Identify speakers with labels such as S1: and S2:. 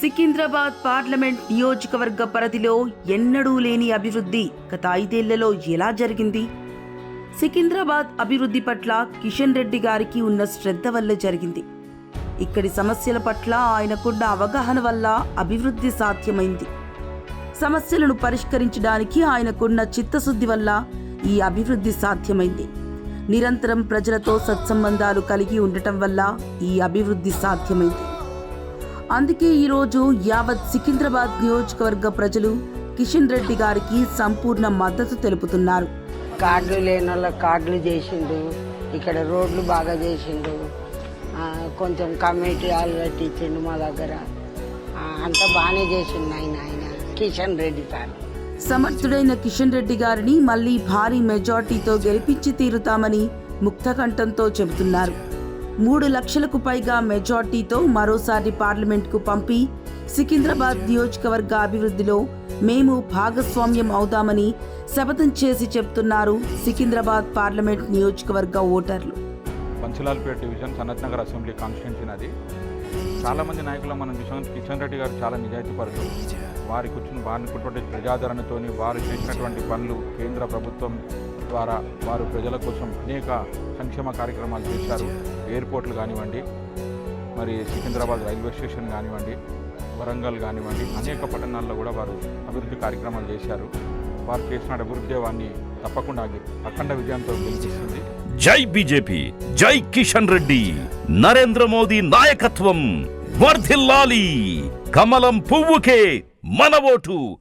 S1: Secunderabad parliament నియోజకవర్గ పరిధిలో ఎన్నడూ లేని అభివృద్ధి గత ఐదేళ్ళలో ఎలా జరిగింది? సికింద్రాబాద్ అభివృద్ధి పట్ల కిషన్ రెడ్డి గారికి ఉన్న శ్రద్ధ వల్ల జరిగింది. ఇక్కడి సమస్యల పట్ల ఆయనకున్న అవగాహన వల్ల అభివృద్ధి సాధ్యమైంది. సమస్యలను పరిష్కరించడానికి ఆయనకున్న చిత్తశుద్ధి వల్ల ఈ అభివృద్ధి సాధ్యమైంది. నిరంతరం ప్రజలతో సత్సంబంధాలు కలిగి ఉండటం వల్ల ఈ అభివృద్ధి సాధ్యమైంది. అందుకే ఈరోజు యావత్ సికింద్రాబాద్ నియోజకవర్గ ప్రజలు కిషన్ రెడ్డి గారికి సంపూర్ణ మద్దతు తెలుపుతున్నారు.
S2: కార్డులు లేని వాళ్ళకి కార్డులు చేసిండు ఇక్కడ రోడ్లు బాగా చేసిండు కొంచెం కమిటీ హాల్ కట్టించిండు మా దగ్గర. అంతా బాగానే చేసిండు ఆయన ఆయన కిషన్ రెడ్డి సార్
S1: సమర్థుడైన కిషన్ రెడ్డి గారిని మళ్ళీ భారీ మెజార్టీతో గెలిపించి తీరుతామని ముక్తకంఠంతో చెబుతున్నారు. మూడు లక్షలకు పైగా మెజార్టీతో మరోసారి పార్లమెంట్కు పంపి సికింద్రాబాద్ నియోజకవర్గ అభివృద్ధిలో మేము భాగస్వామ్యం అవుతామని శపథం చేసి చెప్తున్నారు సికింద్రాబాద్ పార్లమెంట్ నియోజకవర్గ ఓటర్లు.
S3: పంచలాల్పేట డివిజన్ సనత్నగర్ అసెంబ్లీ కాన్స్టిట్యున్సీ అది చాలా మంది నాయకులు మనం చూసాం కిషన్ రెడ్డి గారు చాలా నిజాయితీపరులు. వారికి వచ్చిన వారికున్నటువంటి ప్రజాదరణతోని వారు చేసినటువంటి పనులు కేంద్ర ప్రభుత్వం ద్వారా వారు ప్రజల కోసం అనేక సంక్షేమ కార్యక్రమాలు చేశారు. ఎయిర్పోర్ట్లు కానివ్వండి మరి సికింద్రాబాద్ రైల్వే స్టేషన్ కానివ్వండి వరంగల్ కానివ్వండి అనేక పట్టణాల్లో కూడా వారు అభివృద్ధి కార్యక్రమాలు చేశారు. వారు చేసిన అభివృద్ధి వారిని తప్పకుండా అఖండ విజయంతో గెలిపిస్తుంది.
S4: జై బీజేపీ జై కిషన్ రెడ్డి నరేంద్ర మోదీ నాయకత్వం వర్ధిల్లాలి. కమలం పువ్వుకే మన ఓటు.